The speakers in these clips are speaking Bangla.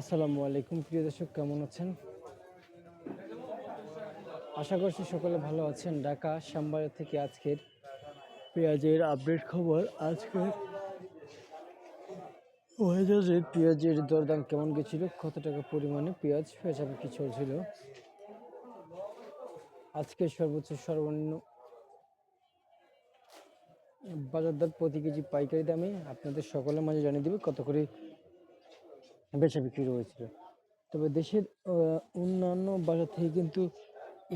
আসসালামু আলাইকুম, প্রিয় দর্শক, কেমন আছেন? আশা করছি সকলে ভালো আছেন। ঢাকা শ্যামবাজার থেকে আজকের পেঁয়াজের আপডেট খবর। আজকে ওয়েদারে পেঁয়াজের দরদাম কেমন গেছিল? কত টাকা পরিমাণে পেঁয়াজ পেঁচাবে কি চলছিল? আজকে সর্বোচ্চ সর্বনিম্ন বাজার দর প্রতি কেজি পাইকারি দামে আপনাদের সকলের মাঝে জানিয়ে দেবে কত করে বেচা বিক্রি রয়েছিল। তবে দেশের অন্যান্য বাজার থেকে কিন্তু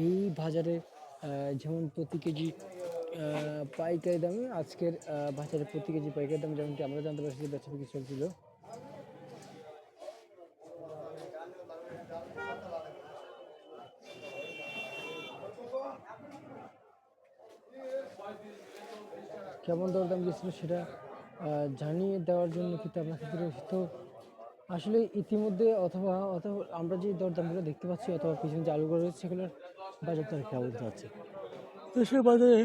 এই বাজারে যেমন প্রতি কেজি পাইকারি দামে আজকের বাজারে প্রতি কেজি পাইকারি দাম যেমনটি আমরা জানতে পারছি যে বেচা বিক্রি চলছিল। কেমন দরদাম গেছিল সেটা জানিয়ে দেওয়ার জন্য কিন্তু আপনার ক্ষেত্রে তো আসলে ইতিমধ্যে অথবা অথবা আমরা যে দরদামগুলো দেখতে পাচ্ছি অথবা পিছনে যে আলুগুলো রয়েছে সেগুলোর বাজার দর কেমন যাচ্ছে তো সে বাজারে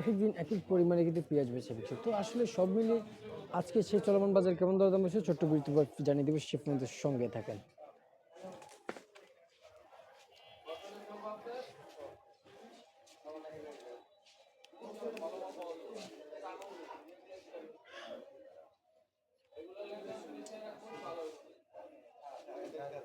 এক এক দিন এক এক পরিমাণে কিন্তু পেঁয়াজ বেছে বিক্রি। তো আসলে সব মিলে আজকে সেই চলমান বাজার কেমন দরদাম হয়েছে? ছোট্ট বিরতি জানিয়ে দেবো সে আপনাদের সঙ্গে থাকেন।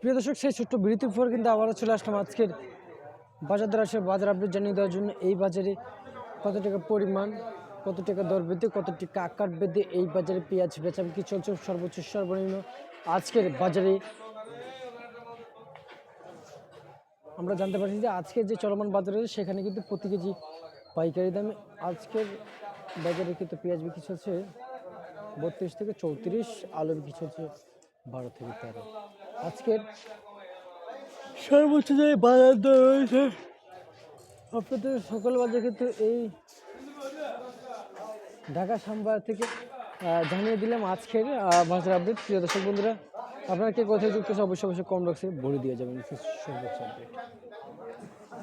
প্রিয় দর্শক, সেই ছোট্ট বিরতির পর কিন্তু আবারও চলে আসলাম আজকের বাজার দ্বারা আসে, বাজার আপডেট জানিয়ে দেওয়ার জন্য। এই বাজারে কত টাকা পরিমাণ, কত টাকা দর বৃদ্ধি কত টাকা আকার বৃদ্ধি এই বাজারে পেঁয়াজ বেচা বিক্রি চলছে সর্বোচ্চ সর্বনিম্ন আজকের বাজারে। আমরা জানতে পারছি যে আজকের যে চলমান বাজারে সেখানে কিন্তু প্রতি কেজি পাইকারি দামে আজকের বাজারে কিন্তু পেঁয়াজ বিক্রি চলছে বত্রিশ থেকে চৌত্রিশ, আলু বিক্রি চলছে বারো থেকে তেরো। আজকের সর্বোচ্চ যে বাজার দর রয়েছে, আপনাদের সকল বাজার কিন্তু এই ঢাকা সাম্বার থেকে জানিয়ে দিলাম আজকের বাজার আপডেট প্রিয় দর্শক বন্ধুরা, আপনারা কে কোথায় যুক্ত অবশ্যই অবশ্যই কম বক্সে বলে দিয়ে যাবেন। সর্বোচ্চ আপডেট